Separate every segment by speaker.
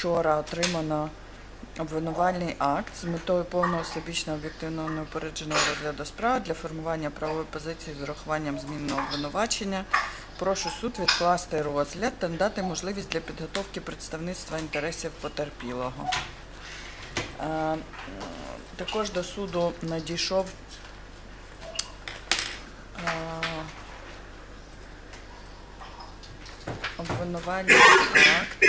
Speaker 1: вчора отримано обвинувальний акт з метою повного всебічного об'єктивного неупередженого розгляду справи для формування правової позиції з урахуванням змінного обвинувачення. Прошу суд відкласти розгляд та надати можливість для підготовки представництва інтересів потерпілого. Е, Також до суду надійшов е, обвинувальний акт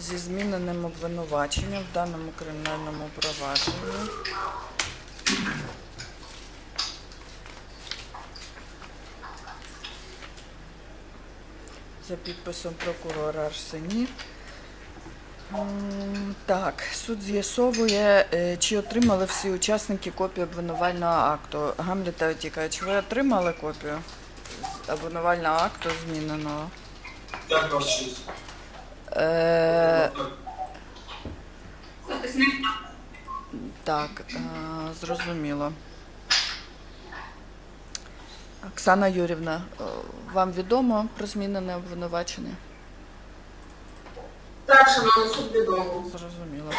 Speaker 1: зі зміненим обвинуваченням в даному кримінальному провадженні. За підписом прокурора Арсені. Так, суд з'ясовує, е, чи отримали всі учасники копію обвинувального акту. Гамліта Отіка, чи ви отримали копію обвинувального акту зміненого?
Speaker 2: Так, честь.
Speaker 1: Е, так, е, зрозуміло. Оксана Юрівна, е, вам відомо про змінене обвинувачення?
Speaker 3: так, шановний суд відомо.
Speaker 1: Зрозуміло.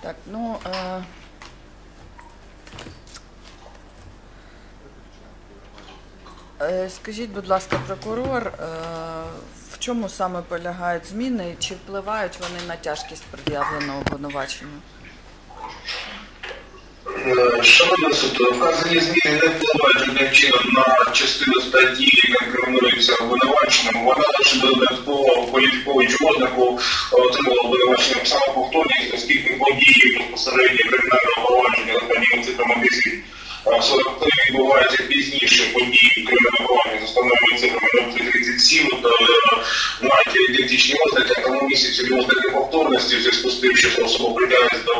Speaker 1: Так, ну. Е... е, Скажіть, будь ласка, прокурор, е, чому саме полягають зміни чи впливають вони на тяжкість пред'явленого обвинувачення?
Speaker 2: Шановний суд, вказані зміни не впливають жодним чином на частину статті, яка інкримінується обвинуваченням. Вона лише додатково кваліфікуючи ознаку отримала обвинуваченням самоповторність, оскільки події безпосередньо кримінального провадження на 10 43 відбуваються пізніше події кримінального провадження за встановленими цифрами 37, то е, мають ідентичні ознаки, а тому місяці ознаки повторності в зв'язку з тим, що особа притягнеться до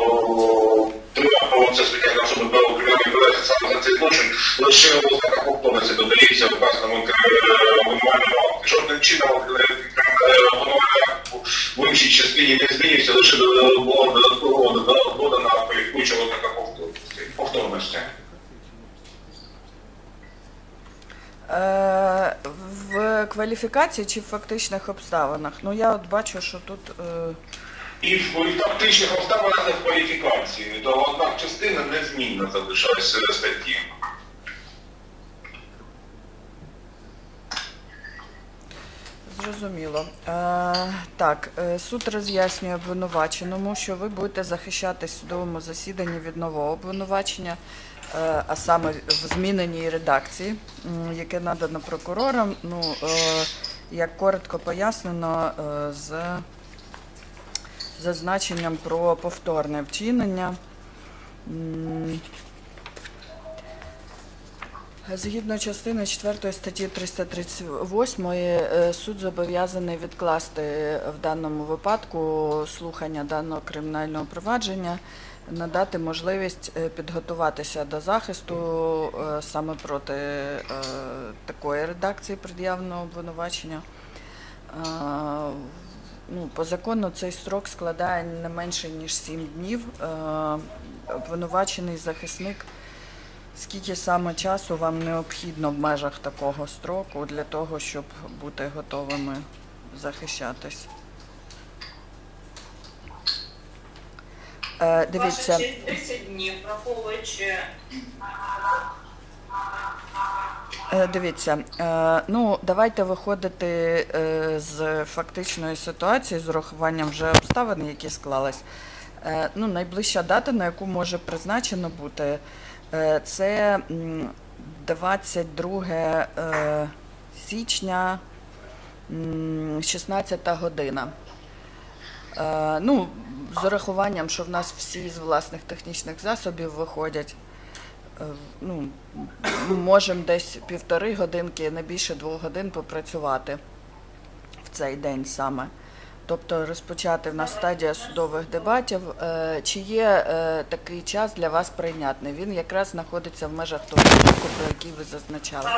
Speaker 2: тривалого процесу притягнення особи до кримінальної відповідальності саме за цей злочин, лише ознака повторності додається вказаному обвинувальному акту. Жодним чином е, обвинувальний акт в іншій частині не змінився, лише було додатково додана кваліфікуюча ознака повторності. повторності.
Speaker 1: Е, в кваліфікації чи в фактичних обставинах? Ну я от бачу, що тут. Е,
Speaker 2: І в фактичних обставинах в кваліфікації, то одна частина незмінна залишається статті.
Speaker 1: Зрозуміло. Е, так, е, суд роз'яснює обвинуваченому, що ви будете захищати в судовому засіданні від нового обвинувачення, а саме в зміненій редакції, яке надано прокурорам. Ну, е, як коротко пояснено, е, з зазначенням про повторне вчинення. Згідно частини 4 статті 338 е, суд зобов'язаний відкласти в даному випадку слухання даного кримінального провадження, надати можливість е, підготуватися до захисту е, саме проти е, такої редакції пред'явленого обвинувачення. Ну, по закону цей строк складає не менше ніж 7 днів. Обвинувачений захисник Скільки саме часу вам необхідно в межах такого строку для того, щоб бути готовими захищатись? Дивіться,
Speaker 3: Ваша честь 10 днів, враховуючи
Speaker 1: е, дивіться, е, ну давайте виходити е, з фактичної ситуації з урахуванням вже обставин, які склались. Е, ну, найближча дата, на яку може призначено бути, е, це м, 22 е, січня, 16 година. Е, ну, з урахуванням, що в нас всі з власних технічних засобів виходять. е, Ну, можемо десь півтори годинки, не більше двох годин попрацювати в цей день саме. Тобто розпочати в нас стадія судових дебатів. Е, Чи є е, такий час для вас прийнятний? Він якраз знаходиться в межах того строку, про який ви зазначали.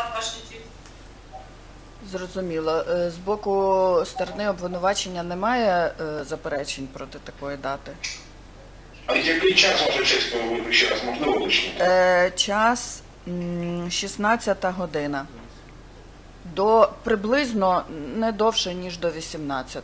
Speaker 1: Зрозуміло. Е, З боку сторони обвинувачення немає е, заперечень проти такої дати.
Speaker 2: А який час може чесно ще раз можна уточнити?
Speaker 1: Е, Час м, 16 година. До приблизно не довше, ніж до 18.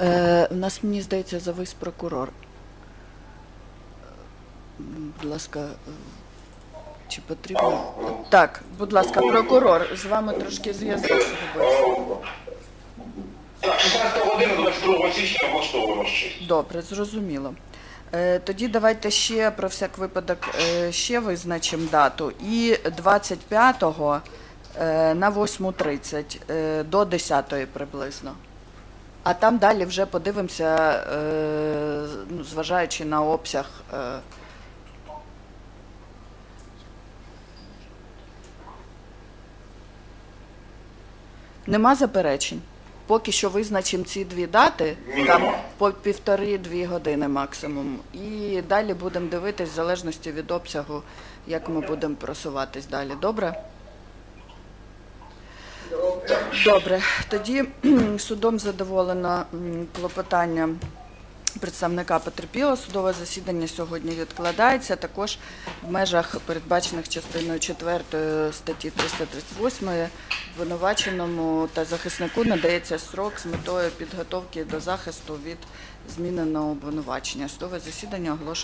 Speaker 1: Е, у нас, мені здається, завис прокурор. Будь ласка, е, чи потрібно? Так, будь ласка, прокурор, з вами трошки зв'язок зробився.
Speaker 2: Так, 16 година 22 січня влаштовуємо ще.
Speaker 1: Добре, зрозуміло. Е, Тоді давайте ще про всяк випадок е, ще визначимо дату. І 25-го е, на 8.30 е, до 10-ї приблизно. А там далі вже подивимося, е, ну, зважаючи на обсяг. е, Нема заперечень. Поки що визначимо ці дві дати, там по півтори-дві години максимум. І далі будемо дивитись в залежності від обсягу, як ми будемо просуватись далі. Добре? Добре. Тоді судом задоволено клопотання представника потерпілого. Судове засідання сьогодні відкладається. Також в межах передбачених частиною 4 статті 338 обвинуваченому та захиснику надається срок з метою підготовки до захисту від зміненого обвинувачення. Судове засідання оголошую.